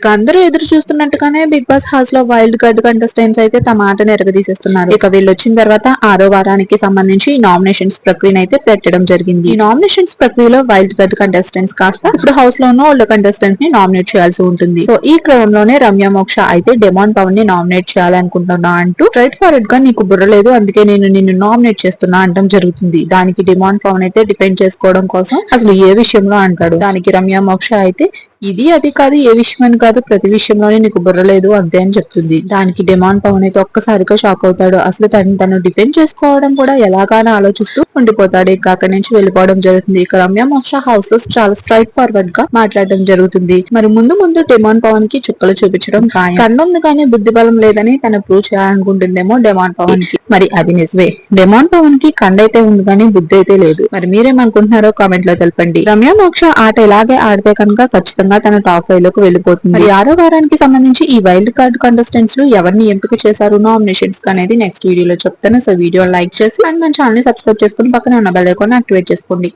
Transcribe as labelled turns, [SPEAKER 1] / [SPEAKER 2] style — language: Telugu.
[SPEAKER 1] ఇక అందరూ ఎదురు చూస్తున్నట్టుగానే బిగ్ బాస్ హౌస్లో వైల్డ్ కార్డ్ కంటెస్టెంట్స్ అయితే తమ ఆటను ఎరగదీసేస్తున్నారు ఇక వీళ్ళు వచ్చిన తర్వాత ఆరో వారానికి సంబంధించి నామినేషన్స్ ప్రక్రియను అయితే పెట్టడం జరిగింది. ఈ నామినేషన్స్ ప్రక్రియలో వైల్డ్ కార్డ్ కంటెస్టెంట్స్ కాస్త ఇప్పుడు హౌస్లో ఉన్న ఓల్డ్ కంటెస్టెంట్స్ని నామినేట్ చేయాల్సి ఉంటుంది. సో ఈ క్రమంలోనే రమ్య మోక్ష అయితే డెమాన్ పవన్ని నామినేట్ చేయాలనుకుంటున్నా అంటూ స్ట్రైట్ ఫార్వర్డ్గా నీకు బుర్ర లేదు అందుకే నేను నిన్ను నామినేట్ చేస్తున్నా అంటం జరుగుతుంది. దానికి డిమాండ్ పవన్ అయితే డిపెండ్ చేసుకోవడం కోసం అసలు ఏ విషయంలో అంటాడు? దానికి రమ్య మోక్ష అయితే ఇది అది కాదు ఏ విషయం అని కాదు ప్రతి విషయంలోనే నీకు బుర్ర లేదు అంతే అని చెప్తుంది. దానికి డిమాండ్ పవన్ అయితే ఒక్కసారిగా షాక్ అవుతాడు. అసలు తను తను డిఫెండ్ చేసుకోవడం కూడా ఎలాగానో ఆలోచిస్తూ ఉండిపోతాడు. ఇక అక్కడి నుంచి వెళ్ళిపోవడం జరుగుతుంది. ఇక రమ్య మోక్ష హౌస్లో చాలా స్ట్రైట్ ఫార్వర్డ్గా మాట్లాడడం జరుగుతుంది. మరి ముందు ముందు డిమాండ్ పవన్కి చుక్కలు చూపించడం ఖాయం. కన్నుంది కానీ బుద్ధి బలం లేదని తను ప్రూవ్ చేయాలనుకుంటుందేమో డిమాండ్ పవన్కి. మరి అది నిజమే. డెమాన్ పవన్కి కండైతే ఉంది కానీ బుద్ధి అయితే లేదు. మరి మీరేమనుకుంటున్నారో కామెంట్లో తెలపండి. రమ్య మోక్ష ఆట ఇలాగే ఆడితే కనుక ఖచ్చితంగా తన టాప్ ఫైవ్లోకి వెళ్ళిపోతుంది. మరి ఆరో వారానికి సంబంధించి ఈ వైల్డ్ కార్డ్ కంటెస్టెంట్స్లో ఎవరిని ఎంపిక చేశారు? నామినేషన్స్ అనేది నెక్స్ట్ వీడియోలో చెప్తాను. సో వీడియో లైక్ చేసి అండ్ మన ఛానల్ని సబ్స్క్రైబ్ చేసుకుని పక్కన ఉన్న బెల్ ఐకాన్ యాక్టివేట్ చేసుకోండి.